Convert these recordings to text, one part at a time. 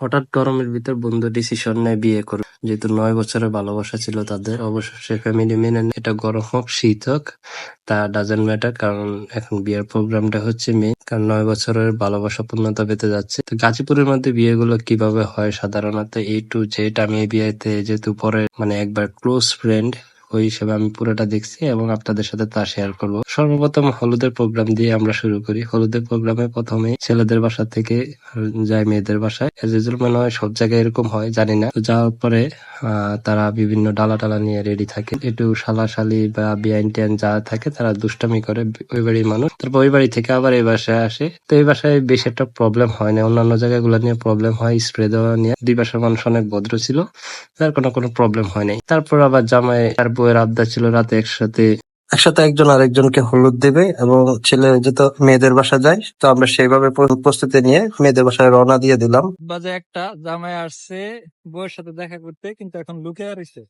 হঠাৎ গরমের ভিতর বন্ধু ডিসিশন নেয় বিয়ে করবে। যেহেতু নয় বছরের ভালোবাসা ছিল তাদের অবশেষে ফ্যামিলি মেনে। এটা গরম হোক, শীত হোক, তা ডাজেন্ট ম্যাটার কারণ এখন বিয়ের প্রোগ্রামটা হচ্ছে মেয়ে। কারণ নয় বছরের ভালোবাসা পূর্ণতা পেতে যাচ্ছে। তো গাজীপুরের মধ্যে বিয়েগুলো কীভাবে হয় সাধারণত এ টু জেড আমি এই বিয়েতে যেহেতু পরে মানে একবার ক্লোজ ফ্রেন্ড ওই হিসেবে আমি পুরোটা দেখছি এবং আপনাদের সাথে তা শেয়ার করব। সর্বপ্রথম হলুদের প্রোগ্রাম দিয়ে আমরা শুরু করি। হলুদের প্রোগ্রামে প্রথমে ছেলেদের বাসা থেকে যায় মেয়েদের বাসায়। এজ ইউজুয়াল মনে হয় সব জায়গায় এরকম হয়, জানি না। যাওয়ার পরে তারা বিভিন্ন ডালা টালা নিয়ে রেডি থাকে। একটু শালাশালি বা বিআইন টিয়ান যা থাকে, তারা দুষ্টামি করে ওই বাড়ির মানুষ। তারপর ওই বাড়ি থেকে আবার এই বাসায় আসে। তো এই বাসায় বেশি একটা প্রবলেম হয় না। অন্যান্য জায়গাগুলো নিয়ে প্রবলেম হয় স্প্রে দেওয়া নিয়ে। দুই বাসার মানুষ অনেক ভদ্র ছিল, তার কোনো কোনো প্রবলেম হয় নাই। তারপর আবার জামাই আর বউয়ের আবদার ছিল রাতে একসাথে। একসাথে একজন আরেকজনকে হলুদ দেবে এবং ছেলে যেহেতু মেয়েদের বাসা যায় তো আমরা সেইভাবে প্রস্তুতি নিয়ে মেয়েদের বাসায় রওনা দিয়ে দিলাম। বাজে একটা জামাই আসছে বউয়ের সাথে দেখা করতে কিন্তু এখন লুকে আর রইছে।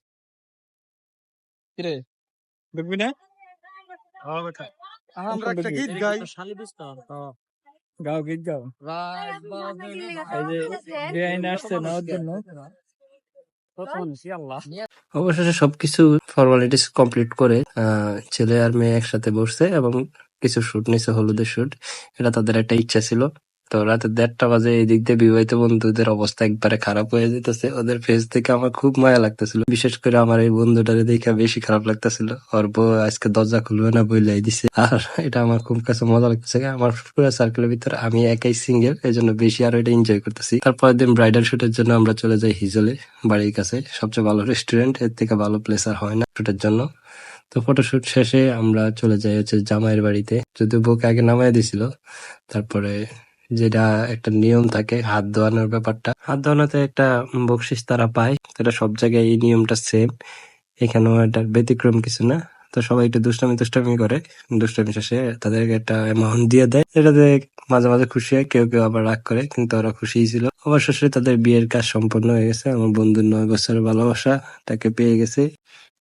কিরে দেখবি না? আমরা একটা গীত গাই। গাও গীত গাও। এই যে আসছে না ওর জন্য। অবশেষে সবকিছু ফর্মালিটিস কমপ্লিট করে ছেলে আর মেয়ে একসাথে বসছে এবং কিছু শুট নিছে হলুদের শুট এটা তাদের একটা ইচ্ছা ছিল। তো রাতে দেড়টা বাজে এই দিক দিয়ে বিবাহিত বন্ধুদের অবস্থা একবারে খারাপ হয়ে যেতেছে ওদের ফেস থেকে আমার খুব মায়া লাগতেছিল। বিশেষ করে আমার এই বন্ধুটারে দেখে বেশি খারাপ লাগতেছিল। ওর বউ আজকে দরজা খুলবে না বইলাই দিছে। আর এটা আমার খুব কাছে মজা লাগতেছে আমার পুরো সার্কেলের ভিতরে আমি একাই সিঙ্গেল এই জন্য বেশি আরও এটা এনজয় করতেছি। তারপরের দিন ব্রাইডাল শুটের জন্য আমরা চলে যাই হিজলে বাড়ির কাছে। সবচেয়ে ভালো রেস্টুরেন্টের থেকে ভালো প্লেস আর হয় না শুটের জন্য। তো ফটোশুট শেষে আমরা চলে যাই হচ্ছে জামাইয়ের বাড়িতে। যদিও বউকে আগে নামাই দিছিল, তারপরে যেটা একটা নিয়ম থাকে, হাত ধোয়ানোর ব্যাপারটা। হাত ধোয়ানোতে একটা বকশিস তারা পায়, সেটা সব জায়গায় এই নিয়মটা সেম এখানেও এটা ব্যতিক্রম কিছু না। তো সবাই একটু দুষ্টামি দুষ্টামি করে। দুষ্টামি শেষে তাদেরকে একটা অ্যামাউন্ট দিয়ে দেয়। এটাতে মাঝে মাঝে খুশি হয়, কেউ কেউ আবার রাগ করে, কিন্তু ওরা খুশিই ছিল। অবশেষে তাদের বিয়ের কাজ সম্পন্ন হয়ে গেছে। আমার বন্ধুর নয় বছরের ভালোবাসা তাকে পেয়ে গেছে।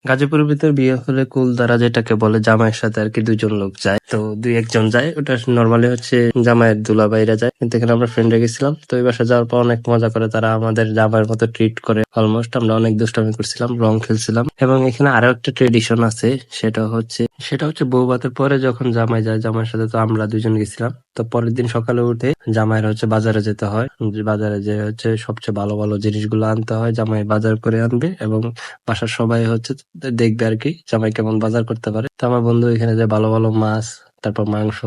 গাজীপুরের ভিতর বিয়ে হলে কুল দ্বারা যেটাকে বলে জামাইয়ের সাথে আর কি দুজন লোক যায়। তো দুই একজন যায়। ওটা নর্মালি হচ্ছে জামাইয়ের দুলা বাইরা যায়। কিন্তু এখানে আমরা ফ্রেন্ডে গেছিলাম। তো এই বাসা যাওয়ার পর অনেক মজা করে তারা আমাদের জামাইয়ের মতো ট্রিট করে। অলমোস্ট আমরা অনেক দুষ্টামি করছিলাম রং খেলছিলাম। এবং এখানে আরও একটা ট্রেডিশন আছে, সেটা হচ্ছে সেটা হচ্ছে বউ ভাতের পরে যখন জামাই যায়, জামাইয়ের সাথে তো আমরা দুজন গেছিলাম। তো পরের দিন সকালে উঠে জামাইয়ের হচ্ছে বাজারে যেতে হয়। বাজারে যে হচ্ছে সবচেয়ে ভালো ভালো জিনিসগুলো আনতে হয়, জামাই বাজার করে আনবে এবং বাসার সবাই হচ্ছে দেখবে আর কি, জামাই কেমন বাজার করতে পারে। তো আমার বন্ধু এখানে যে ভালো ভালো মাছ, তারপর মাংস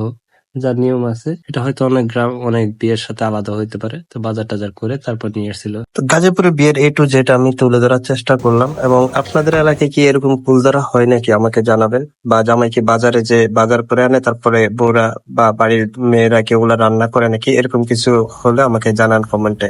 যা নিয়ম আছে, এটা হয়তো অনেক গ্রাম, অনেক বিয়ের সাথে আলাদা হইতে পারে। তো বাজার টাজার করে তারপর নিয়ে এসেছিল তো গাজীপুরে বিয়ের এ টু যেটা আমি তুলে ধরার চেষ্টা করলাম এবং আপনাদের এলাকায় কি এরকম ফুল ধরা হয় নাকি আমাকে জানাবেন? বা জামাইকে বাজারে যে বাজার করে আনে, তারপরে বউরা বা বাড়ির মেয়েরা কি ওগুলা রান্না করে নাকি? এরকম কিছু হলে আমাকে জানান কমেন্টে।